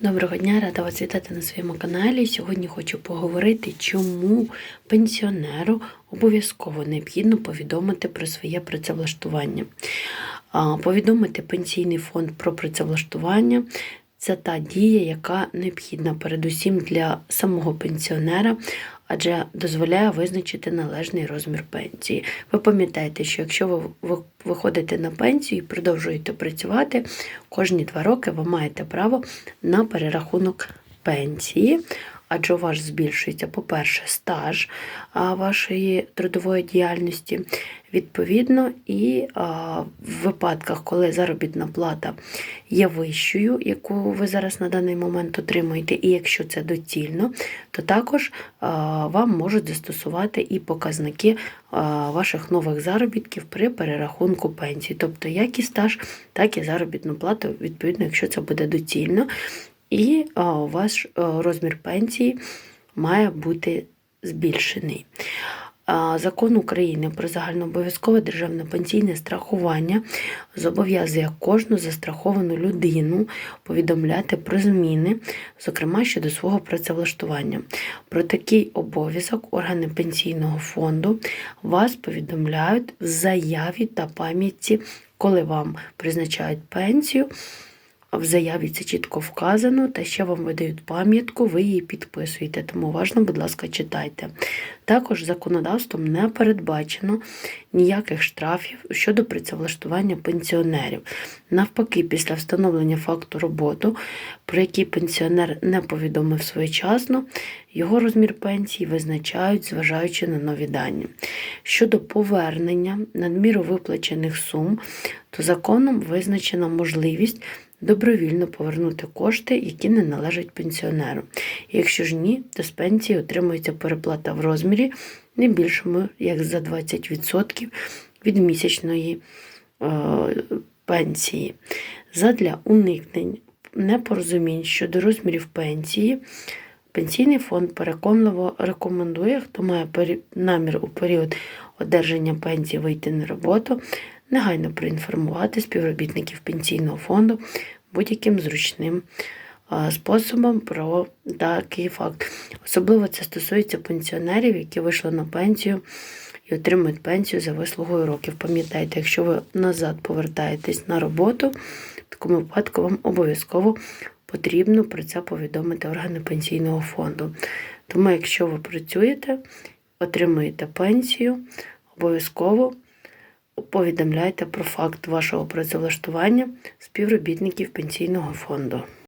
Доброго дня, рада вас вітати на своєму каналі. Сьогодні хочу поговорити, чому пенсіонеру обов'язково необхідно повідомити про своє працевлаштування. Повідомити пенсійний фонд про працевлаштування це та дія, яка необхідна передусім для самого пенсіонера, адже дозволяє визначити належний розмір пенсії. Ви пам'ятаєте, що якщо ви ви- виходите на пенсію і продовжуєте працювати, кожні два роки ви маєте право на перерахунок пенсії. Адже у вас збільшується, по-перше, стаж вашої трудової діяльності, відповідно, і а, в випадках, коли заробітна плата є вищою, яку ви зараз на даний момент отримуєте, і якщо це доцільно, то також а, вам можуть застосувати і показники а, ваших нових заробітків при перерахунку пенсії, тобто як і стаж, так і заробітну плату, відповідно, якщо це буде доцільно. І вас е, розмір пенсії має бути збільшений. Закон України про загальнообов'язкове державне пенсійне страхування зобов'язує кожну застраховану людину повідомляти про зміни, зокрема щодо свого працевлаштування. Про такий обов'язок органи пенсійного фонду вас повідомляють в заяві та пам'ятці, коли вам призначають пенсію. В заяві це чітко вказано, та ще вам видають пам'ятку, ви її підписуєте, тому уважно, будь ласка, читайте. Також законодавством не передбачено ніяких штрафів щодо працевлаштування пенсіонерів. Навпаки, після встановлення факту роботи, про який пенсіонер не повідомив своєчасно, його розмір пенсії визначають, зважаючи на нові дані. Щодо повернення надміру виплачених сум, то законом визначена можливість добровільно повернути кошти, які не належать пенсіонеру. Якщо ж ні, то з пенсії отримується переплата в розмірі не більшому, як за 20% від місячної е, пенсії. Задля уникнень непорозумінь щодо розмірів пенсії. Пенсійний фонд переконливо рекомендує, хто має намір у період одержання пенсії вийти на роботу, негайно проінформувати співробітників пенсійного фонду будь-яким зручним способом про такий факт. Особливо це стосується пенсіонерів, які вийшли на пенсію і отримують пенсію за вислугою років. Пам'ятайте, якщо ви назад повертаєтесь на роботу, в такому випадку вам обов'язково потрібно про це повідомити органи пенсійного фонду. Тому, якщо ви працюєте, отримуєте пенсію, обов'язково повідомляйте про факт вашого працевлаштування співробітників пенсійного фонду.